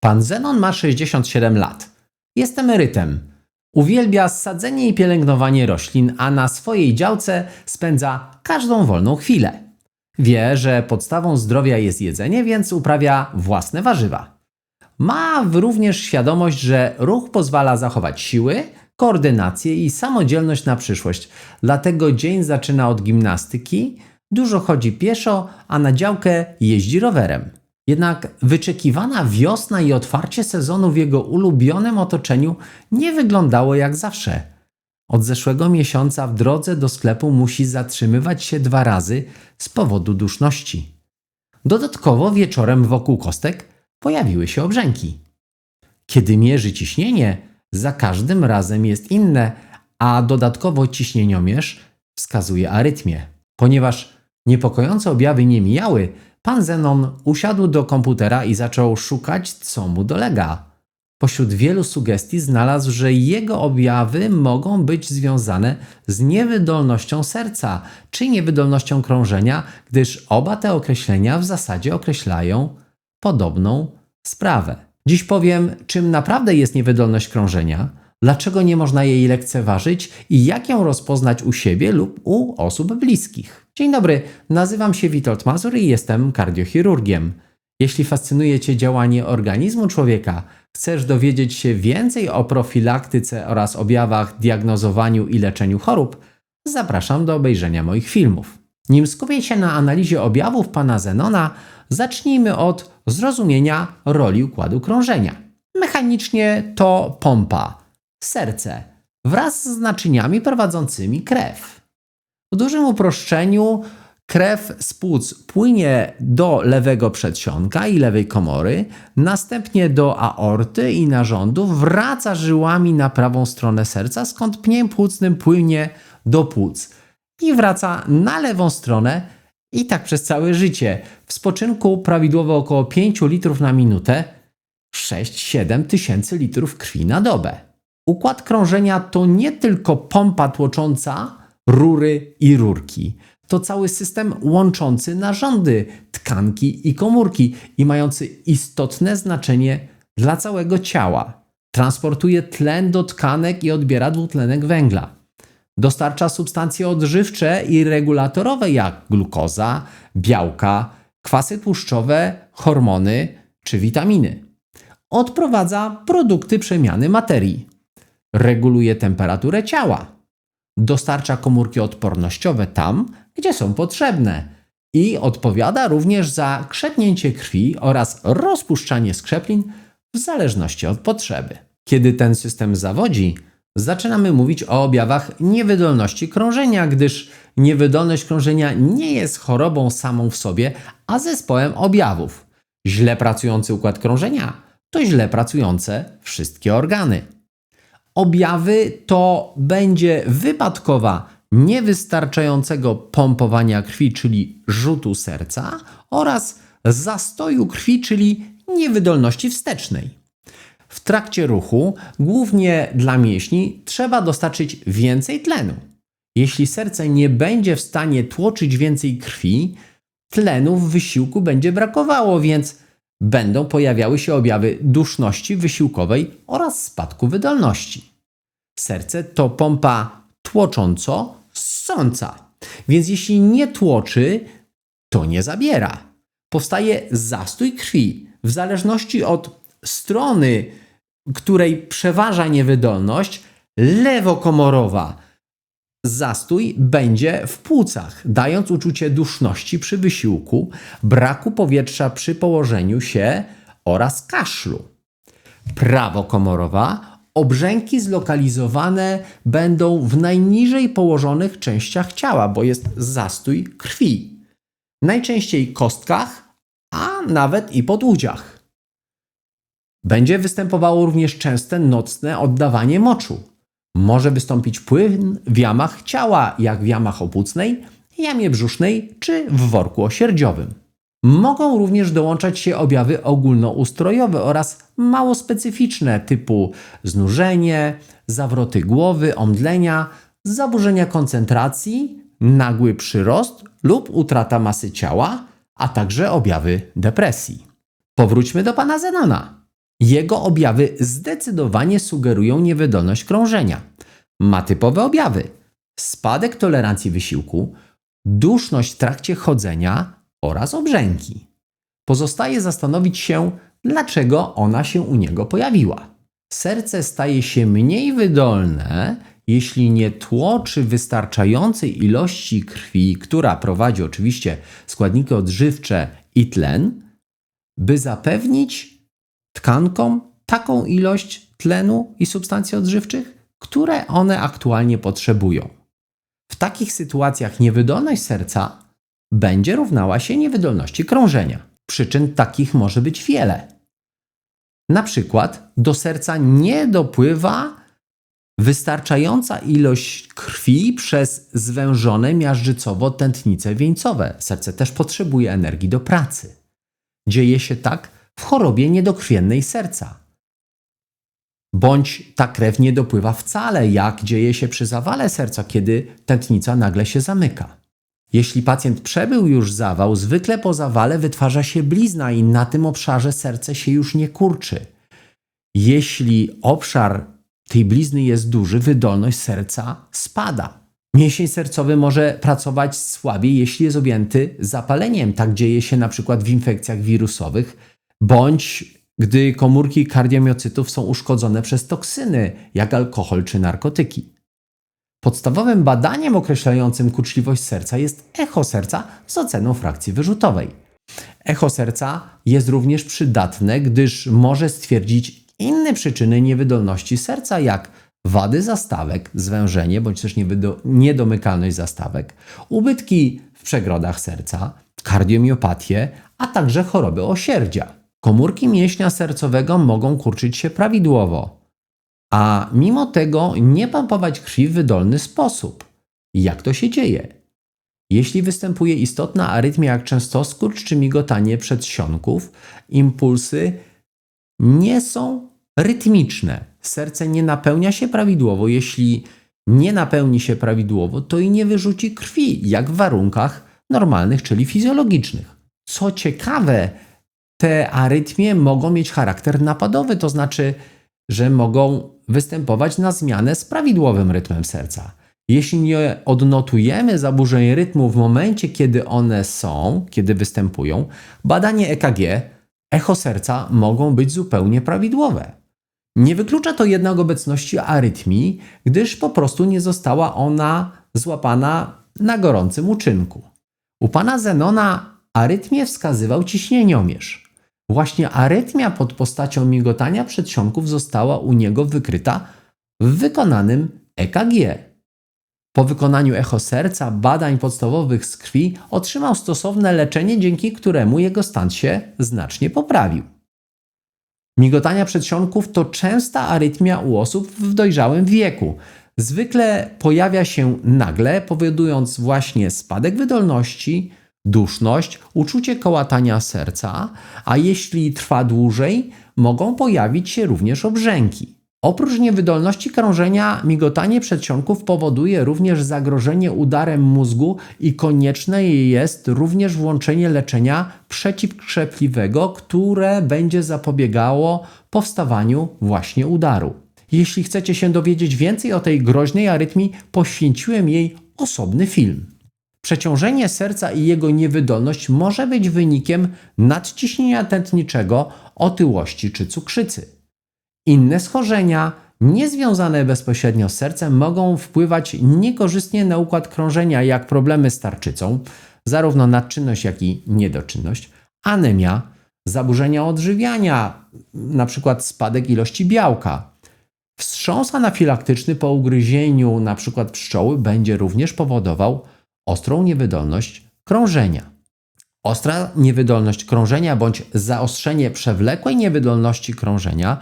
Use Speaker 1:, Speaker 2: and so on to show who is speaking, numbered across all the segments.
Speaker 1: Pan Zenon ma 67 lat. Jest emerytem. Uwielbia sadzenie i pielęgnowanie roślin, a na swojej działce spędza każdą wolną chwilę. Wie, że podstawą zdrowia jest jedzenie, więc uprawia własne warzywa. Ma również świadomość, że ruch pozwala zachować siły, koordynację i samodzielność na przyszłość. Dlatego dzień zaczyna od gimnastyki, dużo chodzi pieszo, a na działkę jeździ rowerem. Jednak wyczekiwana wiosna i otwarcie sezonu w jego ulubionym otoczeniu nie wyglądało jak zawsze. Od zeszłego miesiąca w drodze do sklepu musi zatrzymywać się dwa razy z powodu duszności. Dodatkowo wieczorem wokół kostek pojawiły się obrzęki. Kiedy mierzy ciśnienie, za każdym razem jest inne, a dodatkowo ciśnieniomierz wskazuje arytmię. Ponieważ niepokojące objawy nie mijały, pan Zenon usiadł do komputera i zaczął szukać, co mu dolega. Pośród wielu sugestii znalazł, że jego objawy mogą być związane z niewydolnością serca czy niewydolnością krążenia, gdyż oba te określenia w zasadzie określają podobną sprawę. Dziś powiem, czym naprawdę jest niewydolność krążenia, dlaczego nie można jej lekceważyć i jak ją rozpoznać u siebie lub u osób bliskich. Dzień dobry, nazywam się Witold Mazur i jestem kardiochirurgiem. Jeśli fascynuje Cię działanie organizmu człowieka, chcesz dowiedzieć się więcej o profilaktyce oraz objawach, diagnozowaniu i leczeniu chorób, zapraszam do obejrzenia moich filmów. Nim skupię się na analizie objawów pana Zenona, zacznijmy od zrozumienia roli układu krążenia. Mechanicznie to pompa, serce, wraz z naczyniami prowadzącymi krew. W dużym uproszczeniu krew z płuc płynie do lewego przedsionka i lewej komory, następnie do aorty i narządów, wraca żyłami na prawą stronę serca, skąd pniem płucnym płynie do płuc i wraca na lewą stronę i tak przez całe życie. W spoczynku prawidłowo około 5 litrów na minutę, 6-7 tysięcy litrów krwi na dobę. Układ krążenia to nie tylko pompa tłocząca rury i rurki. To cały system łączący narządy, tkanki i komórki i mający istotne znaczenie dla całego ciała. Transportuje tlen do tkanek i odbiera dwutlenek węgla. Dostarcza substancje odżywcze i regulatorowe jak glukoza, białka, kwasy tłuszczowe, hormony czy witaminy. Odprowadza produkty przemiany materii. Reguluje temperaturę ciała. Dostarcza komórki odpornościowe tam, gdzie są potrzebne. I odpowiada również za krzepnięcie krwi oraz rozpuszczanie skrzeplin w zależności od potrzeby. Kiedy ten system zawodzi, zaczynamy mówić o objawach niewydolności krążenia, gdyż niewydolność krążenia nie jest chorobą samą w sobie, a zespołem objawów. Źle pracujący układ krążenia to źle pracujące wszystkie organy. Objawy to będzie wypadkowa niewystarczającego pompowania krwi, czyli rzutu serca, oraz zastoju krwi, czyli niewydolności wstecznej. W trakcie ruchu, głównie dla mięśni, trzeba dostarczyć więcej tlenu. Jeśli serce nie będzie w stanie tłoczyć więcej krwi, tlenu w wysiłku będzie brakowało, więc będą pojawiały się objawy duszności wysiłkowej oraz spadku wydolności. Serce to pompa tłocząco-ssąca, więc jeśli nie tłoczy, to nie zabiera. Powstaje zastój krwi. W zależności od strony, której przeważa niewydolność, lewokomorowa zastój będzie w płucach, dając uczucie duszności przy wysiłku, braku powietrza przy położeniu się oraz kaszlu. Prawokomorowa obrzęki zlokalizowane będą w najniżej położonych częściach ciała, bo jest zastój krwi. Najczęściej kostkach, a nawet i podłudziach. Będzie występowało również częste nocne oddawanie moczu. Może wystąpić płyn w jamach ciała, jak w jamach opłucnej, jamie brzusznej czy w worku osierdziowym. Mogą również dołączać się objawy ogólnoustrojowe oraz mało specyficzne typu znużenie, zawroty głowy, omdlenia, zaburzenia koncentracji, nagły przyrost lub utrata masy ciała, a także objawy depresji. Powróćmy do pana Zenona. Jego objawy zdecydowanie sugerują niewydolność krążenia. Ma typowe objawy: spadek tolerancji wysiłku, duszność w trakcie chodzenia oraz obrzęki. Pozostaje zastanowić się, dlaczego ona się u niego pojawiła. Serce staje się mniej wydolne, jeśli nie tłoczy wystarczającej ilości krwi, która prowadzi oczywiście składniki odżywcze i tlen, by zapewnić tkankom taką ilość tlenu i substancji odżywczych, które one aktualnie potrzebują. W takich sytuacjach niewydolność serca będzie równała się niewydolności krążenia. Przyczyn takich może być wiele. Na przykład do serca nie dopływa wystarczająca ilość krwi przez zwężone miażdżycowo-tętnice wieńcowe. Serce też potrzebuje energii do pracy. Dzieje się tak w chorobie niedokrwiennej serca. Bądź ta krew nie dopływa wcale, jak dzieje się przy zawale serca, kiedy tętnica nagle się zamyka. Jeśli pacjent przebył już zawał, zwykle po zawale wytwarza się blizna i na tym obszarze serce się już nie kurczy. Jeśli obszar tej blizny jest duży, wydolność serca spada. Mięsień sercowy może pracować słabiej, jeśli jest objęty zapaleniem. Tak dzieje się na przykład w infekcjach wirusowych, bądź gdy komórki kardiomiocytów są uszkodzone przez toksyny, jak alkohol czy narkotyki. Podstawowym badaniem określającym kurczliwość serca jest echo serca z oceną frakcji wyrzutowej. Echo serca jest również przydatne, gdyż może stwierdzić inne przyczyny niewydolności serca, jak wady zastawek, zwężenie bądź też niedomykalność zastawek, ubytki w przegrodach serca, kardiomiopatię, a także choroby osierdzia. Komórki mięśnia sercowego mogą kurczyć się prawidłowo, a mimo tego nie pompować krwi w wydolny sposób. Jak to się dzieje? Jeśli występuje istotna arytmia jak często skurcz czy migotanie przedsionków, impulsy nie są rytmiczne. Serce nie napełnia się prawidłowo. Jeśli nie napełni się prawidłowo, to i nie wyrzuci krwi, jak w warunkach normalnych, czyli fizjologicznych. Co ciekawe, te arytmie mogą mieć charakter napadowy, to znaczy, że mogą występować na zmianę z prawidłowym rytmem serca. Jeśli nie odnotujemy zaburzeń rytmu w momencie, kiedy one są, kiedy występują, badanie EKG, echo serca mogą być zupełnie prawidłowe. Nie wyklucza to jednak obecności arytmii, gdyż po prostu nie została ona złapana na gorącym uczynku. U pana Zenona arytmię wskazywał ciśnieniomierz. Właśnie arytmia pod postacią migotania przedsionków została u niego wykryta w wykonanym EKG. Po wykonaniu echo serca, badań podstawowych z krwi otrzymał stosowne leczenie, dzięki któremu jego stan się znacznie poprawił. Migotania przedsionków to częsta arytmia u osób w dojrzałym wieku. Zwykle pojawia się nagle, powodując właśnie spadek wydolności, duszność, uczucie kołatania serca, a jeśli trwa dłużej, mogą pojawić się również obrzęki. Oprócz niewydolności krążenia, migotanie przedsionków powoduje również zagrożenie udarem mózgu i konieczne jest również włączenie leczenia przeciwkrzepliwego, które będzie zapobiegało powstawaniu właśnie udaru. Jeśli chcecie się dowiedzieć więcej o tej groźnej arytmii, poświęciłem jej osobny film. Przeciążenie serca i jego niewydolność może być wynikiem nadciśnienia tętniczego, otyłości czy cukrzycy. Inne schorzenia, niezwiązane bezpośrednio z sercem, mogą wpływać niekorzystnie na układ krążenia, jak problemy z tarczycą, zarówno nadczynność, jak i niedoczynność, anemia, zaburzenia odżywiania, np. spadek ilości białka. Wstrząs anafilaktyczny po ugryzieniu np. pszczoły będzie również powodował ostrą niewydolność krążenia. Ostra niewydolność krążenia bądź zaostrzenie przewlekłej niewydolności krążenia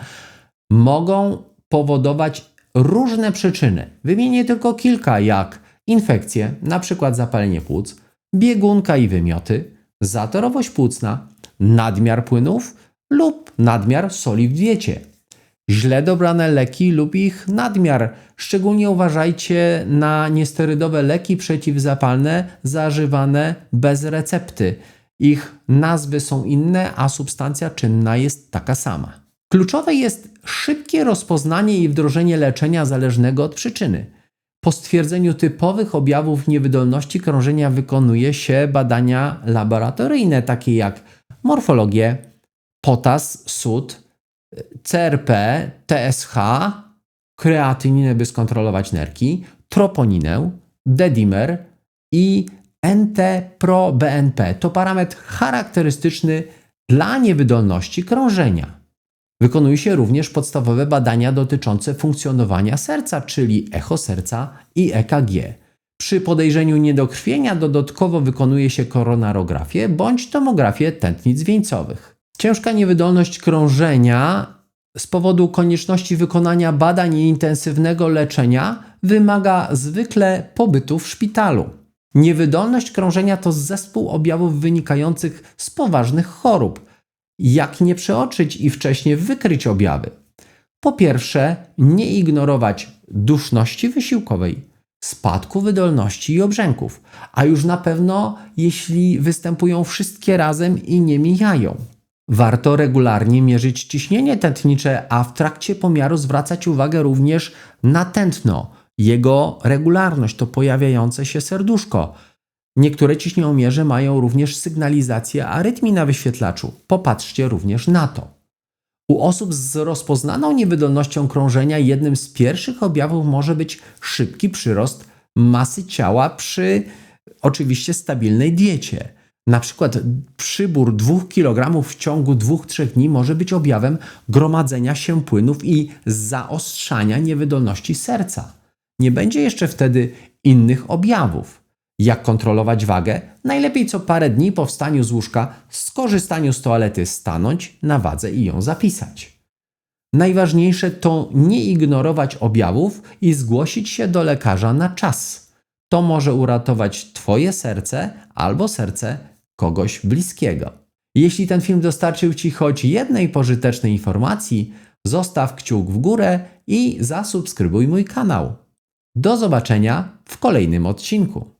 Speaker 1: mogą powodować różne przyczyny. Wymienię tylko kilka, jak infekcje, np. zapalenie płuc, biegunka i wymioty, zatorowość płucna, nadmiar płynów lub nadmiar soli w diecie, źle dobrane leki lub ich nadmiar. Szczególnie uważajcie na niesterydowe leki przeciwzapalne zażywane bez recepty. Ich nazwy są inne, a substancja czynna jest taka sama. Kluczowe jest szybkie rozpoznanie i wdrożenie leczenia zależnego od przyczyny. Po stwierdzeniu typowych objawów niewydolności krążenia wykonuje się badania laboratoryjne, takie jak morfologię, potas, sód, CRP, TSH, kreatyninę, by skontrolować nerki, troponinę, dedimer i NT-proBNP. To parametr charakterystyczny dla niewydolności krążenia. Wykonuje się również podstawowe badania dotyczące funkcjonowania serca, czyli echo serca i EKG. Przy podejrzeniu niedokrwienia dodatkowo wykonuje się koronarografię bądź tomografię tętnic wieńcowych. Ciężka niewydolność krążenia z powodu konieczności wykonania badań i intensywnego leczenia wymaga zwykle pobytu w szpitalu. Niewydolność krążenia to zespół objawów wynikających z poważnych chorób. Jak nie przeoczyć i wcześniej wykryć objawy? Po pierwsze, nie ignorować duszności wysiłkowej, spadku wydolności i obrzęków, a już na pewno jeśli występują wszystkie razem i nie mijają. Warto regularnie mierzyć ciśnienie tętnicze, a w trakcie pomiaru zwracać uwagę również na tętno, jego regularność, to pojawiające się serduszko. Niektóre ciśnieniomierze mają również sygnalizację arytmii na wyświetlaczu. Popatrzcie również na to. U osób z rozpoznaną niewydolnością krążenia jednym z pierwszych objawów może być szybki przyrost masy ciała przy oczywiście stabilnej diecie. Na przykład przybór 2 kg w ciągu 2-3 dni może być objawem gromadzenia się płynów i zaostrzania niewydolności serca. Nie będzie jeszcze wtedy innych objawów. Jak kontrolować wagę? Najlepiej co parę dni po wstaniu z łóżka, skorzystaniu z toalety stanąć na wadze i ją zapisać. Najważniejsze to nie ignorować objawów i zgłosić się do lekarza na czas. To może uratować Twoje serce albo serce kogoś bliskiego. Jeśli ten film dostarczył Ci choć jednej pożytecznej informacji, zostaw kciuk w górę i zasubskrybuj mój kanał. Do zobaczenia w kolejnym odcinku.